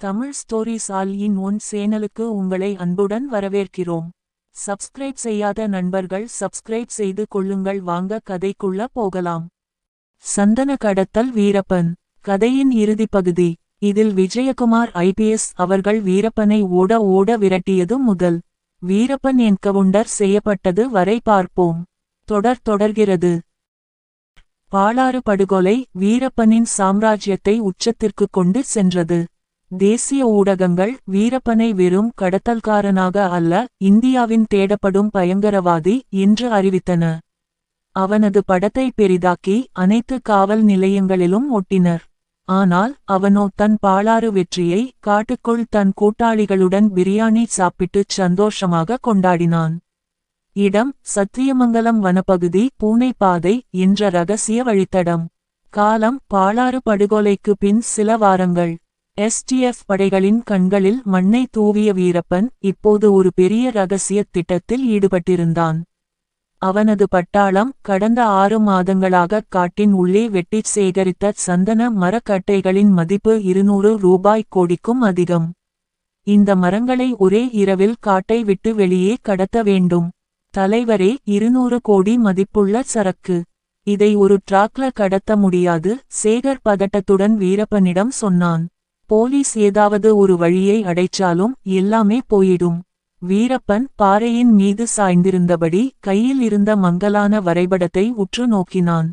Tamil stories all in one சேனலுக்கு உங்களை அன்புடன் வரவேற்கிறோம். சப்ஸ்கிரைப் செய்யாத நண்பர்கள் சப்ஸ்கிரைப் செய்து கொள்ளுங்கள். வாங்க கதைக்குள்ள போகலாம். சந்தன கடத்தல் வீரப்பன். கதையின் இறுதிப் பகுதி. இதில் விஜயகுமார் ஐபிஎஸ் அவர்கள் வீரப்பனை ஓட ஓட விரட்டியது முதல். வீரப்பன் என்கவுண்டர் செய்யப்பட்டது வரை பார்ப்போம். தொடர் தொடர்கிறது. பாலாறு படுகொலை வீரப்பனின் சாம்ராஜ்யத்தை உச்சத்திற்கு கொண்டு சென்றது. தேசிய ஊடகங்கள் வீரப்பனை வெறும் கடத்தல்காரனாக அல்ல இந்தியாவின் தேடப்படும் பயங்கரவாதி என்று அறிவித்தன. அவனது படத்தை பெரிதாக்கி அனைத்து காவல் நிலையங்களிலும் ஒட்டினர். ஆனால் அவனோ தன் பாலாறு வெற்றியை காட்டுக்குள் தன் கூட்டாளிகளுடன் பிரியாணி சாப்பிட்டுச் சந்தோஷமாக கொண்டாடினான். இடம் சத்தியமங்கலம் வனப்பகுதி பூனைப்பாதை என்ற ரகசிய வழித்தடம். காலம் பாலாறு படுகொலைக்கு பின் சில வாரங்கள். எஸ்டிஎஃப் படைகளின் கண்களில் மண்ணை தூவிய வீரப்பன் இப்போது ஒரு பெரிய ரகசிய திட்டத்தில் ஈடுபட்டிருந்தான். அவனது பட்டாளம் கடந்த ஆறு மாதங்களாக காட்டின் உள்ளே வெட்டிச் சேகரித்த சந்தன மரக்கட்டைகளின் மதிப்பு இருநூறு ரூபாய் கோடிக்கும் அதிகம். இந்த மரங்களை ஒரே இரவில் காட்டை விட்டு வெளியே கடத்த வேண்டும். தலைவரே இருநூறு கோடி மதிப்புள்ள சரக்கு. இதை ஒரு டிராக்ல கடத்த முடியாது சேகர் பதட்டத்துடன் வீரப்பனிடம் சொன்னான். போலீஸ் ஏதாவது ஒரு வழியை அடைச்சாலும் எல்லாமே போயிடும். வீரப்பன் பாறையின் மீது சாய்ந்திருந்தபடி கையில் இருந்த மங்கலான வரைபடத்தை உற்று நோக்கினான்.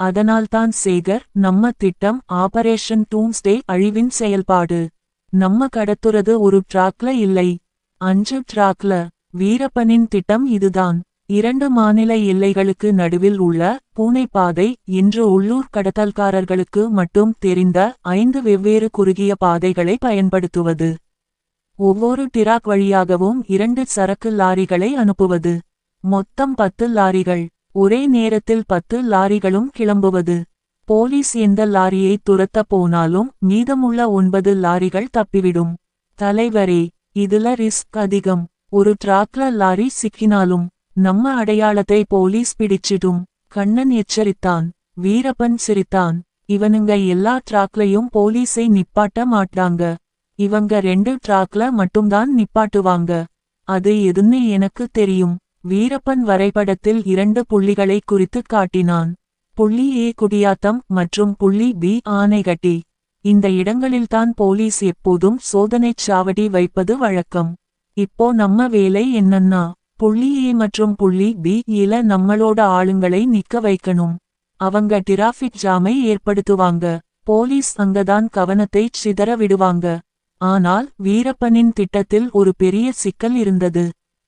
அதனால்தான் சேகர் நம்ம திட்டம் ஆபரேஷன் டூம்ஸ்டே அழிவின் செயல்பாடு. நம்ம கடத்துறது ஒரு டிராக்ல இல்லை. அஞ்சு டிராக்ல. வீரப்பனின் திட்டம் இதுதான். இரண்டு மாநில எல்லைகளுக்கு நடுவில் உள்ள பூனைப்பாதை இன்று உள்ளூர் கடத்தல்காரர்களுக்கு மட்டும் தெரிந்த ஐந்து வெவ்வேறு குறுகிய பாதைகளை பயன்படுத்துவது. ஒவ்வொரு டிராக் வழியாகவும் இரண்டு சரக்கு லாரிகளை அனுப்புவது. மொத்தம் பத்து லாரிகள். ஒரே நேரத்தில் பத்து லாரிகளும் கிளம்புவது. போலீஸ் எந்த லாரியை துரத்த போனாலும் மீதமுள்ள ஒன்பது லாரிகள் தப்பிவிடும். தலைவரே இதுல ரிஸ்க் அதிகம். ஒரு டிராக்ல லாரி சிக்கினாலும் நம்ம அடையாளத்தை போலீஸ் பிடிச்சிடும். கண்ணன் எச்சரித்தான். வீரப்பன் சிரித்தான். இவனுங்க எல்லா டிராக்லையும் போலீஸை நிப்பாட்ட மாட்டாங்க இவங்க ரெண்டு டிராக்ல மட்டும்தான் நிப்பாட்டுவாங்க. அது எதுன்னு எனக்கு தெரியும். வீரப்பன் வரைபடத்தில் இரண்டு புள்ளிகளை குறித்து காட்டினான். புள்ளி ஏ குடியாத்தம் மற்றும் புள்ளி பி ஆனைகட்டி இந்த இடங்களில்தான் போலீஸ் எப்போதும் சோதனைச் சாவடி வைப்பது வழக்கம். இப்போ நம்ம வேலை என்னன்னா புள்ளி ஏ மற்றும் புள்ளி பி இல நம்மளோட ஆளுங்களை நிக்க வைக்கணும். அவங்க டிராஃபிக் ஜாமை ஏற்படுத்துவாங்க. போலீஸ் அங்கதான் கவனத்தை சிதற விடுவாங்க. ஆனால் வீரப்பனின் திட்டத்தில் ஒரு பெரிய சிக்கல் இருந்தது.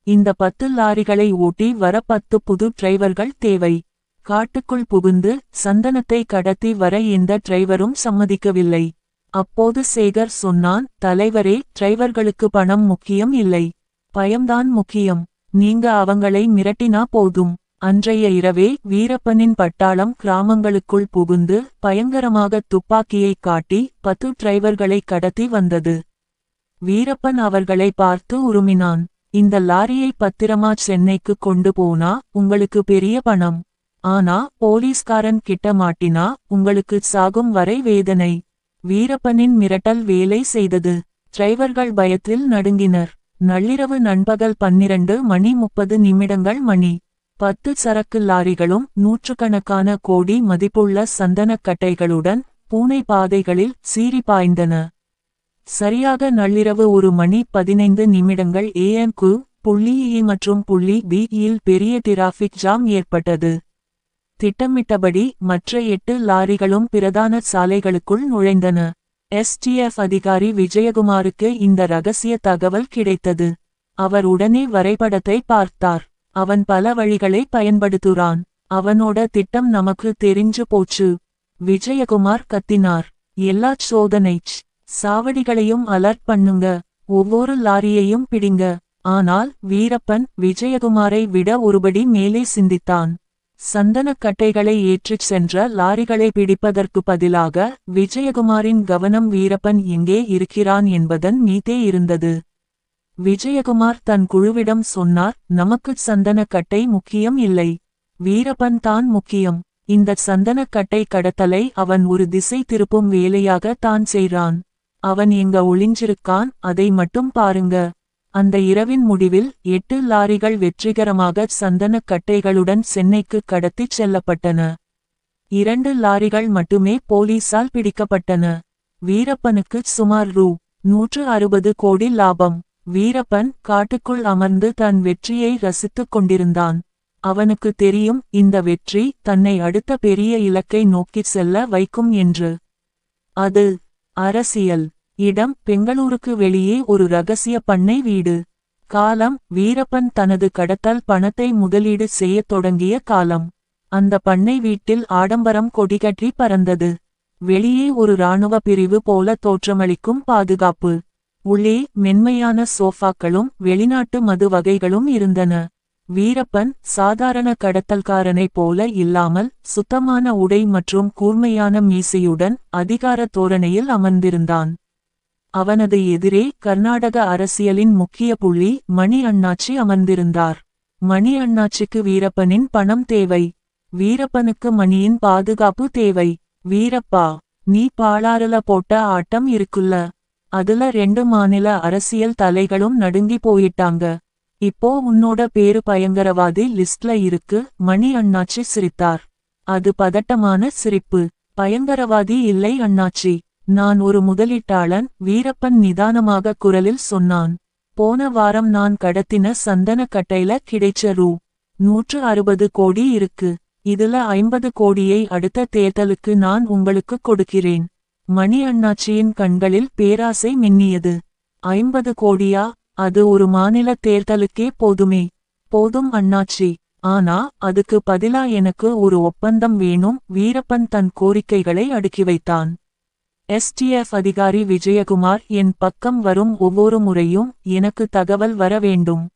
இந்த பத்து லாரிகளை ஓட்டி வர பத்து புது டிரைவர்கள் தேவை. காட்டுக்குள் புகுந்து சந்தனத்தை கடத்தி வர எந்த டிரைவரும் சம்மதிக்கவில்லை. அப்போது சேகர் சொன்னான் தலைவரே டிரைவர்களுக்கு பணம் முக்கியம் இல்லை. பயம்தான் முக்கியம். நீங்க அவங்களை மிரட்டினா போதும். அன்றைய இரவே வீரப்பனின் பட்டாளம் கிராமங்களுக்குள் புகுந்து பயங்கரமாக துப்பாக்கியை காட்டி பத்து டிரைவர்களை கடத்தி வந்தது. வீரப்பன் அவர்களை பார்த்து உருமினான். இந்த லாரியை பத்திரமா சென்னைக்கு கொண்டு போனா உங்களுக்கு பெரிய பணம். ஆனா போலீஸ்காரன் கிட்ட மாட்டினா உங்களுக்கு சாகும் வரை வேதனை வீரப்பனின் மிரட்டல் வேலை செய்தது. டிரைவர்கள் பயத்தில் நடுங்கினர். நள்ளிரவு நண்பகல் பன்னிரண்டு மணி முப்பது நிமிடங்கள் மணி. பத்து சரக்கு லாரிகளும் நூற்றுக்கணக்கான கோடி மதிப்புள்ள சந்தனக் கட்டைகளுடன் பூனை பாதைகளில் சீறி பாய்ந்தன. சரியாக நள்ளிரவு ஒரு மணி பதினைந்து நிமிடங்கள் ஏஎம்கு புள்ளி இ மற்றும் புள்ளி பி இல் பெரிய டிராஃபிக் ஜாம் ஏற்பட்டது. திட்டமிட்டபடி மற்ற எட்டு லாரிகளும் பிரதான சாலைகளுக்குள் நுழைந்தன. எஸ்டிஎஃப் அதிகாரி விஜயகுமாருக்கு இந்த ரகசிய தகவல் கிடைத்தது. அவர் உடனே வரைபடத்தை பார்த்தார். அவன் பல வழிகளை பயன்படுத்துறான். அவனோட திட்டம் நமக்கு தெரிஞ்சு போச்சு. விஜயகுமார் கத்தினார். எல்லா சோதனை சாவடிகளையும் அலர்ட் பண்ணுங்க. ஒவ்வொரு லாரியையும் பிடிங்க. ஆனால் வீரப்பன் விஜயகுமாரை விட ஒருபடி மேலே சிந்தித்தான். சந்தனக் கட்டைகளை ஏற்றிச் சென்ற லாரிகளை பிடிப்பதற்கு பதிலாக விஜயகுமாரின் கவனம் வீரப்பன் எங்கே இருக்கிறான் என்பதன் மீதே இருந்தது. விஜயகுமார் தன் குழுவிடம் சொன்னார் நமக்குச் சந்தனக் கட்டை முக்கியம் இல்லை. வீரப்பன் தான் முக்கியம். இந்த சந்தனக் கட்டை கடத்தலை அவன் ஒரு திசை திருப்பும் வேலையாக தான் செய்றான் அவன் எங்க ஒளிஞ்சிருக்கான் அதை மட்டும் பாருங்க. அந்த இரவின் முடிவில் எட்டு லாரிகள் வெற்றிகரமாக சந்தனக் கட்டைகளுடன் சென்னைக்கு கடத்திச் செல்லப்பட்டன. இரண்டு லாரிகள் மட்டுமே போலீசால் பிடிக்கப்பட்டன. வீரப்பனுக்கு சுமார் ரூ. நூற்று அறுபது கோடி லாபம். வீரப்பன் காட்டுக்குள் அமர்ந்து தன் வெற்றியை ரசித்துக் கொண்டிருந்தான். அவனுக்கு தெரியும் இந்த வெற்றி தன்னை அடுத்த பெரிய இலக்கை நோக்கிச் செல்ல வைக்கும் என்று. அது அரசியல். இடம் பெங்களூருக்கு வெளியே ஒரு ரகசிய பண்ணை வீடு. காலம் வீரப்பன் தனது கடத்தல் பணத்தை முதலீடு செய்யத் தொடங்கிய காலம். அந்த பண்ணை வீட்டில் ஆடம்பரம் கொடிகட்டி பறந்தது. வெளியே ஒரு இராணுவ பிரிவு போல தோற்றமளிக்கும் பாதுகாப்பு. உள்ளே மென்மையான சோஃபாக்களும் வெளிநாட்டு மது வகைகளும் இருந்தன. வீரப்பன் சாதாரண கடத்தல்காரனைப் போல இல்லாமல் சுத்தமான உடை மற்றும் கூர்மையான மீசையுடன் அதிகார தோரணையில் அமர்ந்திருந்தான். அவனது எதிரே கர்நாடக அரசியலின் முக்கிய புள்ளி மணி அண்ணாச்சி அமர்ந்திருந்தார். மணி அண்ணாச்சிக்கு வீரப்பனின் பணம் தேவை. வீரப்பனுக்கு மணியின் பாதுகாப்பு தேவை. வீரப்பா நீ பாலாறுல போட்ட ஆட்டம் இருக்குல்ல. அதுல ரெண்டு மாநில அரசியல் தலைகளும் நடுங்கி போயிட்டாங்க. இப்போ உன்னோட பேரு பயங்கரவாதி லிஸ்ட்ல இருக்கு. மணி அண்ணாச்சி சிரித்தார். அது பதட்டமான சிரிப்பு. பயங்கரவாதி இல்லை அண்ணாச்சி. நான் ஒரு முதலீட்டாளன் வீரப்பன் நிதானமாக குரலில் சொன்னான். போன வாரம் நான் கடத்தின சந்தன கட்டையில கிடைச்ச ரூ. நூற்று அறுபது கோடி இருக்கு. இதுல ஐம்பது கோடியை அடுத்த தேர்தலுக்கு நான் உங்களுக்கு கொடுக்கிறேன். மணி அண்ணாச்சியின் கண்களில் பேராசை மின்னியது. ஐம்பது கோடியா? அது ஒரு மாநில தேர்தலுக்கே போதுமே. போதும் அண்ணாச்சி. ஆனா அதுக்கு பதிலா எனக்கு ஒரு ஒப்பந்தம் வேணும் வீரப்பன் தன் கோரிக்கைகளை அடுக்கி வைத்தான். எஸ்டிஎஃப் அதிகாரி விஜயகுமார் என் பக்கம் வரும் ஒவ்வொரு முறையும் எனக்கு தகவல் வர வேண்டும்.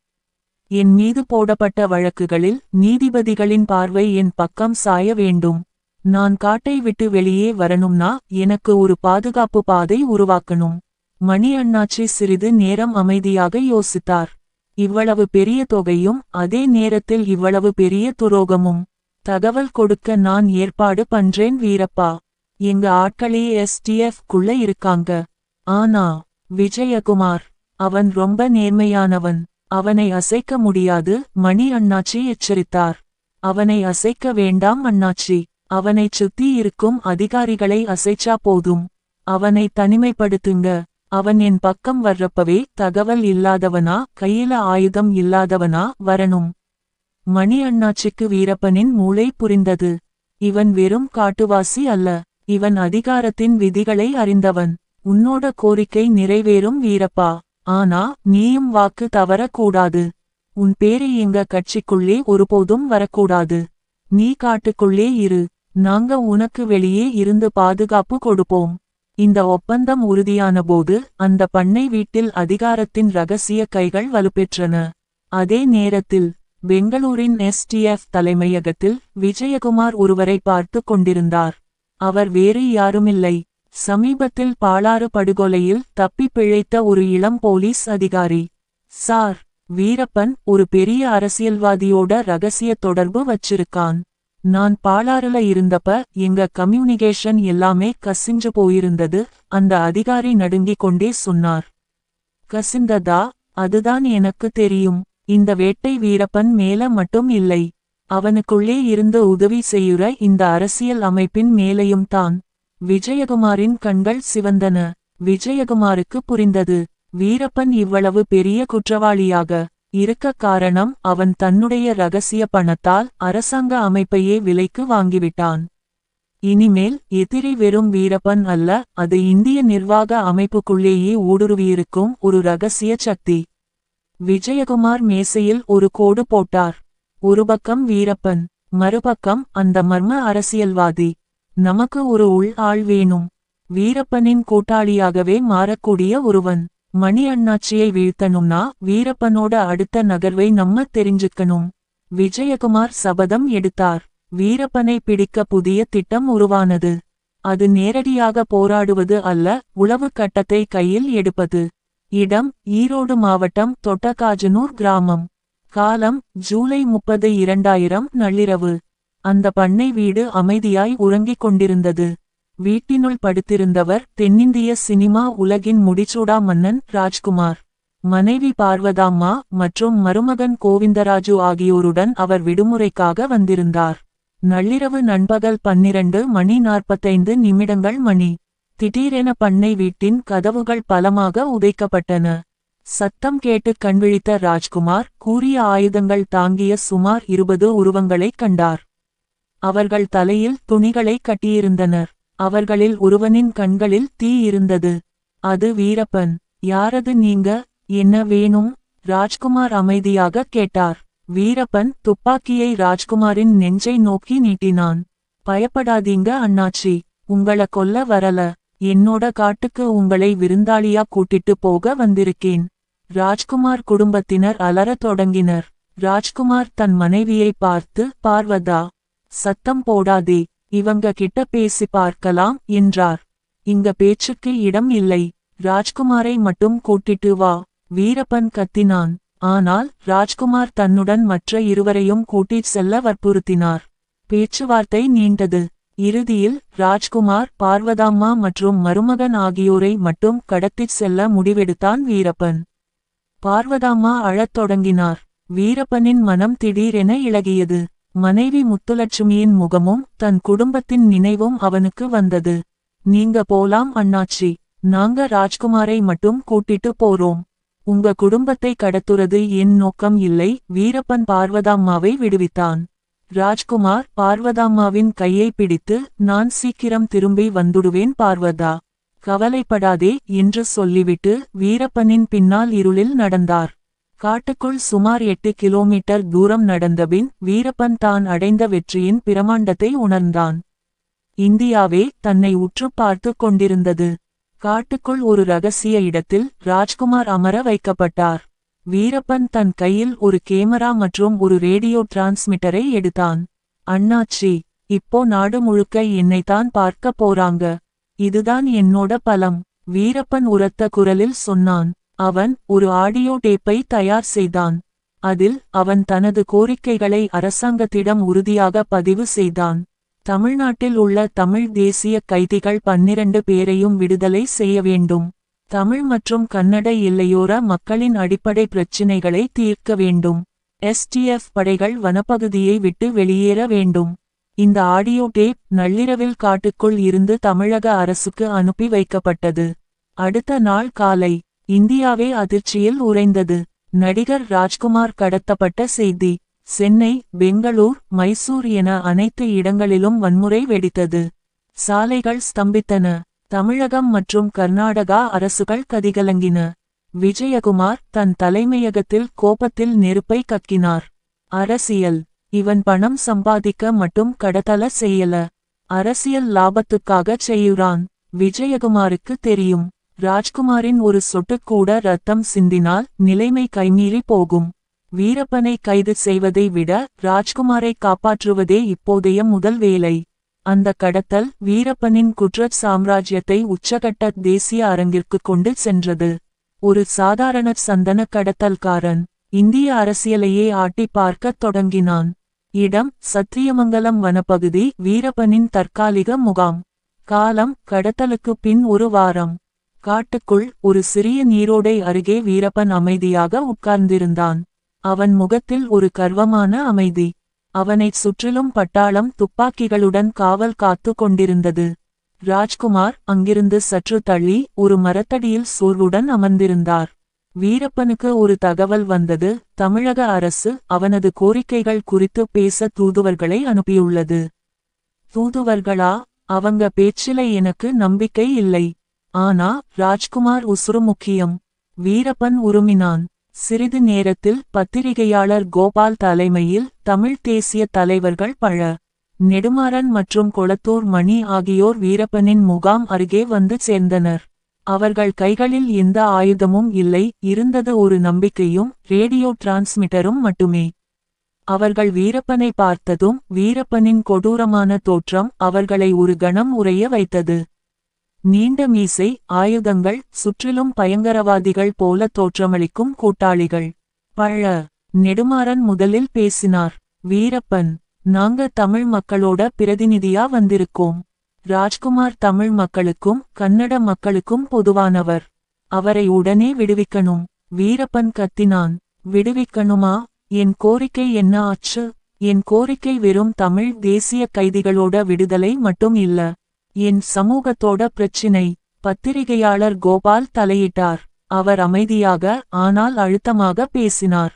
என் மீது போடப்பட்ட வழக்குகளில் நீதிபதிகளின் பார்வை என் பக்கம் சாய வேண்டும். நான் காட்டை விட்டு வெளியே வரணும்னா எனக்கு ஒரு பாதுகாப்பு பாதை உருவாக்கணும். மணி அண்ணாச்சி சிறிது நேரம் அமைதியாக யோசித்தார். இவ்வளவு பெரிய தொகையும் அதே நேரத்தில் இவ்வளவு பெரிய துரோகமும். தகவல் கொடுக்க நான் ஏற்பாடு பண்றேன் வீரப்பா. எங்க ஆட்களே எஸ்டிஎஃப் குள்ள இருக்காங்க. ஆனா விஜயகுமார் அவன் ரொம்ப நேர்மையானவன். அவனை அசைக்க முடியாது மணி அண்ணாச்சி எச்சரித்தார். அவனை அசைக்க வேண்டாம் அண்ணாச்சி. அவனைச் சுத்தி இருக்கும் அதிகாரிகளை அசைச்சா போதும். அவனை தனிமைப்படுத்துங்க. அவன் என் பக்கம் வர்றப்பவே தகவல் இல்லாதவனா கையில ஆயுதம் இல்லாதவனா வரணும். மணி அண்ணாச்சிக்கு வீரப்பனின் மூளை புரிந்தது. இவன் வெறும் காட்டுவாசி அல்ல. இவன் அதிகாரத்தின் விதிகளை அறிந்தவன். உன்னோட கோரிக்கை நிறைவேறும் வீரப்பா. ஆனா நீயும் வாக்கு தவறக்கூடாது. உன் பேரு எங்க கட்சிக்குள்ளே ஒருபோதும் வரக்கூடாது. நீ காட்டுக்குள்ளே இரு. நாங்க உனக்கு வெளியே இருந்து பாதுகாப்பு கொடுப்போம். இந்த ஒப்பந்தம் உறுதியான போது அந்த பண்ணை வீட்டில் அதிகாரத்தின் ரகசிய கைகள் வலுப்பெற்றன. அதே நேரத்தில் பெங்களூரின் எஸ்டிஎஃப் தலைமையகத்தில் விஜயகுமார் ஒருவரை பார்த்து கொண்டிருந்தார். அவர் வேறு யாருமில்லை. சமீபத்தில் பாலாறு படுகொலையில் தப்பி பிழைத்த ஒரு இளம் போலீஸ் அதிகாரி. சார் வீரப்பன் ஒரு பெரிய அரசியல்வாதியோட ரகசிய தொடர்பு வச்சிருக்கான். நான் பாலாறுல இருந்தப்ப எங்க கம்யூனிகேஷன் எல்லாமே கசிஞ்சு போயிருந்தது அந்த அதிகாரி நடுங்கிக் கொண்டே சொன்னார். கசிந்ததா? அதுதான் எனக்கு தெரியும். இந்த வேட்டை வீரப்பன் மேல மட்டும் இல்லை. அவனுக்குள்ளே இருந்து உதவி செய்யுற இந்த அரசியல் அமைப்பின் மேலையும் தான். விஜயகுமாரின் கண்கள் சிவந்தன. விஜயகுமாருக்கு புரிந்தது. வீரப்பன் இவ்வளவு பெரிய குற்றவாளியாக இருக்க காரணம் அவன் தன்னுடைய ரகசிய பணத்தால் அரசாங்க அமைப்பையே விலைக்கு வாங்கிவிட்டான். இனிமேல் எதிரி வெறும் வீரப்பன் அல்ல அது இந்திய நிர்வாக அமைப்புக்குள்ளேயே ஊடுருவியிருக்கும் ஒரு ரகசிய சக்தி. விஜயகுமார் மேசையில் ஒரு கோடு போட்டார். ஒருபக்கம் வீரப்பன் மறுபக்கம் அந்த மர்ம அரசியல்வாதி. நமக்கு ஒரு உள் ஆள் வேணும். வீரப்பனின் கூட்டாளியாகவே மாறக்கூடிய ஒருவன். மணி அண்ணாச்சியை வீழ்த்தணும்னா வீரப்பனோட அடுத்த நகர்வை நம்ம தெரிஞ்சுக்கணும். விஜயகுமார் சபதம் எடுத்தார். வீரப்பனை பிடிக்க புதிய திட்டம் உருவானது. அது நேரடியாக போராடுவது அல்ல உளவு கட்டத்தை கையில் எடுப்பது. இடம் ஈரோடு மாவட்டம் தொட்டகாஜனூர் கிராமம். காலம் ஜூலை முப்பது இரண்டாயிரம் நள்ளிரவு. அந்த பண்ணை வீடு அமைதியாய் உறங்கிக் கொண்டிருந்தது. வீட்டினுள் படுத்திருந்தவர் தென்னிந்திய சினிமா உலகின் முடிச்சூடா மன்னன் ராஜ்குமார். மனைவி பார்வதாம்மா மற்றும் மருமகன் கோவிந்தராஜு ஆகியோருடன் அவர் விடுமுறைக்காக வந்திருந்தார். நள்ளிரவு நண்பகல் பன்னிரண்டு மணி நாற்பத்தைந்து நிமிடங்கள் மணி. திடீரென பண்ணை வீட்டின் கதவுகள் பலமாக உதைக்கப்பட்டன. சத்தம் கேட்டு கண்விழித்த ராஜ்குமார் கூறிய ஆயுதங்கள் தாங்கிய சுமார் இருபது உருவங்களைக் கண்டார். அவர்கள் தலையில் துணிகளை கட்டியிருந்தனர். அவர்களில் ஒருவனின் கண்களில் தீ இருந்தது. அது வீரப்பன். யாரது நீங்க? என்ன வேணும்? ராஜ்குமார் அமைதியாக கேட்டார். வீரப்பன் துப்பாக்கியை ராஜ்குமாரின் நெஞ்சை நோக்கி நீட்டினான். பயப்படாதீங்க அண்ணாச்சி. உங்கள கொல்ல வரல. என்னோட காட்டுக்கு உங்களை விருந்தாளியா கூட்டிட்டு போக வந்திருக்கேன். ராஜ்குமார் குடும்பத்தினர் அலறத் தொடங்கினர். ராஜ்குமார் தன் மனைவியை பார்த்து பார்வதா சத்தம் போடாதே இவங்க கிட்ட பேசி பார்க்கலாம் என்றார். இங்க பேச்சுக்கு இடம் இல்லை. ராஜ்குமாரை மட்டும் கூட்டிட்டு வா வீரப்பன் கத்தினான். ஆனால் ராஜ்குமார் தன்னுடன் மற்ற இருவரையும் கூட்டிச் செல்ல வற்புறுத்தினார். பேச்சுவார்த்தை நீண்டது. இறுதியில் ராஜ்குமார் பார்வதாம்மா மற்றும் மருமகன் ஆகியோரை மட்டும் கடத்திச் செல்ல முடிவெடுத்தான் வீரப்பன். பார்வதாம்மா அழத் தொடங்கினார். வீரப்பனின் மனம் திடீரென இழகியது மனைவி முத்துலட்சுமியின் முகமும் தன் குடும்பத்தின் நினைவும் அவனுக்கு வந்தது. நீங்க போலாம் அண்ணாச்சி. நாங்க ராஜ்குமாரை மட்டும் கூட்டிட்டு போறோம். உங்க குடும்பத்தை கடத்துறது என் நோக்கம் இல்லை வீரப்பன் பார்வதாம்மாவை விடுவித்தான். ராஜ்குமார் பார்வதாம்மாவின் கையை பிடித்து நான் சீக்கிரம் திரும்பி வந்துடுவேன் பார்வதா. கவலைப்படாதே என்று சொல்லிவிட்டு வீரப்பனின் பின்னால் இருளில் நடந்தார். காட்டுக்குள் சுமார் எட்டு கிலோமீட்டர் தூரம் நடந்தபின் வீரப்பன் தான் அடைந்த வெற்றியின் பிரமாண்டத்தை உணர்ந்தான். இந்தியாவே தன்னை உற்று பார்த்து கொண்டிருந்தது. காட்டுக்குள் ஒரு ரகசிய இடத்தில் ராஜ்குமார் அமர வைக்கப்பட்டார். வீரப்பன் தன் கையில் ஒரு கேமரா மற்றும் ஒரு ரேடியோ டிரான்ஸ்மிட்டரை எடுத்தான். அண்ணாச்சி இப்போ நாடு முழுக்க என்னைத்தான் பார்க்க போறாங்க. இதுதான் என்னோட பலம் வீரப்பன் உரத்த குரலில் சொன்னான். அவன் ஒரு ஆடியோ டேப்பை தயார் செய்தான். அதில் அவன் தனது கோரிக்கைகளை அரசாங்கத்திடம் உறுதியாக பதிவு செய்தான். தமிழ்நாட்டில் உள்ள தமிழ் தேசிய கைதிகள் பன்னிரண்டு பேரையும் விடுதலை செய்ய வேண்டும். தமிழ் மற்றும் கன்னட எல்லையோர மக்களின் அடிப்படை பிரச்சினைகளை தீர்க்க வேண்டும். எஸ்டிஎஃப் படைகள் வனப்பகுதியை விட்டு வெளியேற வேண்டும். இந்த ஆடியோ டேப் நள்ளிரவில் காட்டுக்குள் இருந்து தமிழக அரசுக்கு அனுப்பி வைக்கப்பட்டது. அடுத்த நாள் காலை இந்தியாவே அதிர்ச்சியில் உறைந்தது. நடிகர் ராஜ்குமார் கடத்தப்பட்ட செய்தி சென்னை பெங்களூர் மைசூர் என அனைத்து இடங்களிலும் வன்முறை வெடித்தது. சாலைகள் ஸ்தம்பித்தன. தமிழகம் மற்றும் கர்நாடகா அரசுகள் கதிகலங்கின. விஜயகுமார் தன் தலைமையகத்தில் கோபத்தில் நெருப்பை கக்கினார். அரசியல் இவன் பணம் சம்பாதிக்க மட்டும் கடத்தல செய்யல. அரசியல் லாபத்துக்காகச் செய்யுறான். விஜயகுமாருக்கு தெரியும். ராஜ்குமாரின் ஒரு சொட்டுக்கூட ரத்தம் சிந்தினால் நிலைமை கைமீறி போகும். வீரப்பனை கைது செய்வதை விட ராஜ்குமாரை காப்பாற்றுவதே இப்போதைய முதல் வேலை. அந்த கடத்தல் வீரப்பனின் குற்றச் சாம்ராஜ்யத்தை உச்சகட்ட தேசிய அரங்கிற்கு கொண்டு சென்றது. ஒரு சாதாரண சந்தன கடத்தல்காரன். இந்திய அரசியலையே ஆட்டி பார்க்கத் தொடங்கினான். இடம் சத்தியமங்கலம் வனப்பகுதி வீரப்பனின் தற்காலிக முகாம். காலம் கடத்தலுக்கு பின் ஒரு வாரம். காட்டுக்குள் ஒரு சிறிய நீரோடை அருகே வீரப்பன் அமைதியாக உட்கார்ந்திருந்தான். அவன் முகத்தில் ஒரு கர்வமான அமைதி. அவனைச் சுற்றிலும் பட்டாளம் துப்பாக்கிகளுடன் காவல் காத்து கொண்டிருந்தது. ராஜ்குமார் அங்கிருந்து சற்று தள்ளி ஒரு மரத்தடியில் சோர்வுடன் அமர்ந்திருந்தார். வீரப்பனுக்கு ஒரு தகவல் வந்தது. தமிழக அரசு அவனது கோரிக்கைகள் குறித்து பேச தூதுவர்களை அனுப்பியுள்ளது. தூதுவர்களா? அவங்க பேச்சில எனக்கு நம்பிக்கை இல்லை. ஆனா ராஜ்குமார் உசுறு முக்கியம். வீரப்பன் உருமினான். சிறிது நேரத்தில் பத்திரிகையாளர் கோபால் தலைமையில் தமிழ் தேசிய தலைவர்கள் பழ. நெடுமாறன் மற்றும் கொளத்தூர் மணி ஆகியோர் வீரப்பனின் முகாம் அருகே வந்து சேர்ந்தனர். அவர்கள் கைகளில் எந்த ஆயுதமும் இல்லை இருந்தது ஒரு நம்பிக்கையும் ரேடியோ டிரான்ஸ்மிட்டரும் மட்டுமே. அவர்கள் வீரப்பனை பார்த்ததும் வீரப்பனின் கொடூரமான தோற்றம் அவர்களை ஒரு கணம் உறைய வைத்தது. நீண்ட மீசை ஆயுதங்கள் சுற்றிலும் பயங்கரவாதிகள் போல தோற்றமளிக்கும் கூட்டாளிகள். பழ. நெடுமாறன் முதலில் பேசினார் வீரப்பன் நாங்க தமிழ் மக்களோட பிரதிநிதியா வந்திருக்கோம். ராஜ்குமார் தமிழ் மக்களுக்கும் கன்னட மக்களுக்கும் பொதுவானவர். அவரை உடனே விடுவிக்கணும். வீரப்பன் கத்தினான். விடுவிக்கணுமா? என் கோரிக்கை என்ன ஆச்சு? என் கோரிக்கை வெறும் தமிழ் தேசிய கைதிகளோட விடுதலை மட்டும் இல்ல. என் சமூகத்தோட பிரச்சினை பத்திரிகையாளர் கோபால் தலையிட்டார். அவர் அமைதியாக ஆனால் அழுத்தமாக பேசினார்.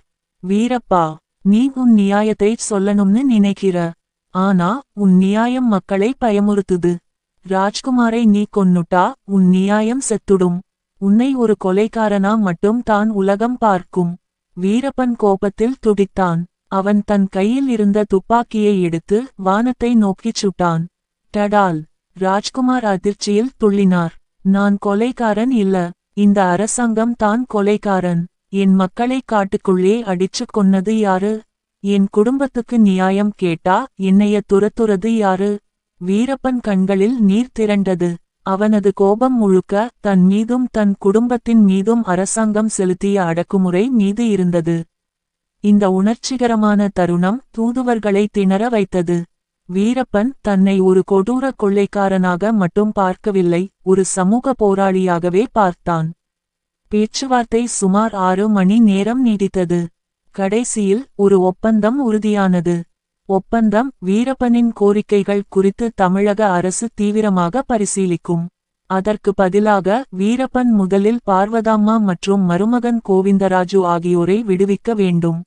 வீரப்பா நீ உன் நியாயத்தை சொல்லணும்னு நினைக்கிற. ஆனா உன் நியாயம் மக்களை பயமுறுத்துது. ராஜ்குமாரை நீ கொன்னுட்டா உன் நியாயம் செத்துடும். உன்னை ஒரு கொலைக்காரனா மட்டும் தான் உலகம் பார்க்கும். வீரப்பன் கோபத்தில் துடித்தான். அவன் தன் கையில் இருந்த துப்பாக்கியை எடுத்து வானத்தை நோக்கிச் சுட்டான். டடால். ராஜ்குமார் அதிர்ச்சியில் துள்ளினார். நான் கொலைக்காரன் இல்ல. இந்த அரசாங்கம் தான் கொலைக்காரன் என் மக்களை காட்டுக்குள்ளே அடிச்சு கொன்னது யாரு? என் குடும்பத்துக்கு நியாயம் கேட்டா என்னைய துரத்துறது யாரு? வீரப்பன் கண்களில் நீர் திரண்டது. அவனது கோபம் முழுக்க தன் மீதும் தன் குடும்பத்தின் மீதும் அரசாங்கம் செலுத்திய அடக்குமுறை மீது இருந்தது. இந்த உணர்ச்சிகரமான தருணம் தூதுவர்களை திணற வைத்தது. வீரப்பன் தன்னை ஒரு கொடூர கொள்ளைக்காரனாக மட்டும் பார்க்கவில்லை ஒரு சமூக போராளியாகவே பார்த்தான். பேச்சுவார்த்தை சுமார் ஆறு மணி நேரம் நீடித்தது. கடைசியில் ஒரு ஒப்பந்தம் உறுதியானது. ஒப்பந்தம் வீரப்பனின் கோரிக்கைகள் குறித்து தமிழக அரசு தீவிரமாக பரிசீலிக்கும். அதற்கு பதிலாக வீரப்பன் முதலில் பார்வதாம்மா மற்றும் மருமகன் கோவிந்தராஜு ஆகியோரை விடுவிக்க வேண்டும்.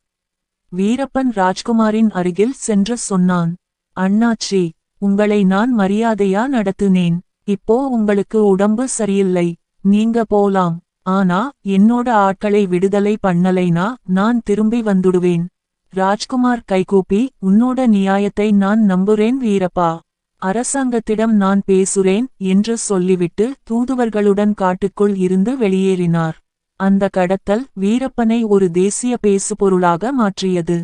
வீரப்பன் ராஜ்குமாரின் அருகில் சென்று சொன்னான் அண்ணாச்சி உங்களை நான் மரியாதையா நடத்தினேன். இப்போ உங்களுக்கு உடம்பு சரியில்லை. நீங்க போலாம். ஆனா என்னோட ஆட்களை விடுதலை பண்ணலைனா நான் திரும்பி வந்துடுவேன். ராஜ்குமார் கைகூப்பி உன்னோட நியாயத்தை நான் நம்புறேன் வீரப்பா. அரசாங்கத்திடம் நான் பேசுறேன் என்று சொல்லிவிட்டு தூதுவர்களுடன் காட்டுக்குள் இருந்து வெளியேறினார். அந்த கடத்தல் வீரப்பனை ஒரு தேசிய பேசுபொருளாக மாற்றியது.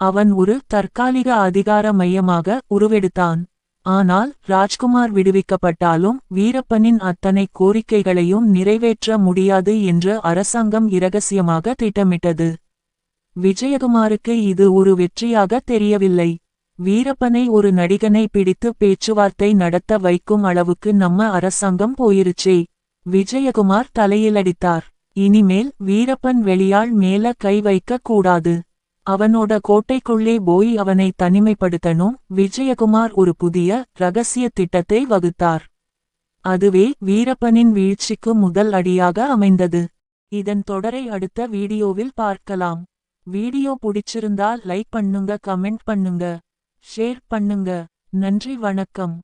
அவன் ஒரு தற்காலிக அதிகார மையமாக உருவெடுத்தான். ஆனால் ராஜ்குமார் விடுவிக்கப்பட்டாலும் வீரப்பனின் அத்தனை கோரிக்கைகளையும் நிறைவேற்ற முடியாது என்று அரசாங்கம் இரகசியமாக திட்டமிட்டது. விஜயகுமாருக்கு இது ஒரு வெற்றியாக தெரியவில்லை. வீரப்பனை ஒரு நடிகனை பிடித்து பேச்சுவார்த்தை நடத்த வைக்கும் அளவுக்கு நம்ம அரசாங்கம் போயிருச்சே. விஜயகுமார் தலையிலடித்தார். இனிமேல் வீரப்பன் வெளியாள் மேல கை வைக்க கூடாது. அவனோட கோட்டைக்குள்ளே போய் அவனை தனிமைப்படுத்தணும் விஜயகுமார் ஒரு புதிய ரகசிய திட்டத்தை வகுத்தார். அதுவே வீரப்பனின் வீழ்ச்சிக்கு முதல் அடியாக அமைந்தது. இதன் தொடரை அடுத்த வீடியோவில் பார்க்கலாம். வீடியோ பிடிச்சிருந்தா லைக் பண்ணுங்க கமெண்ட் பண்ணுங்க ஷேர் பண்ணுங்க. நன்றி வணக்கம்.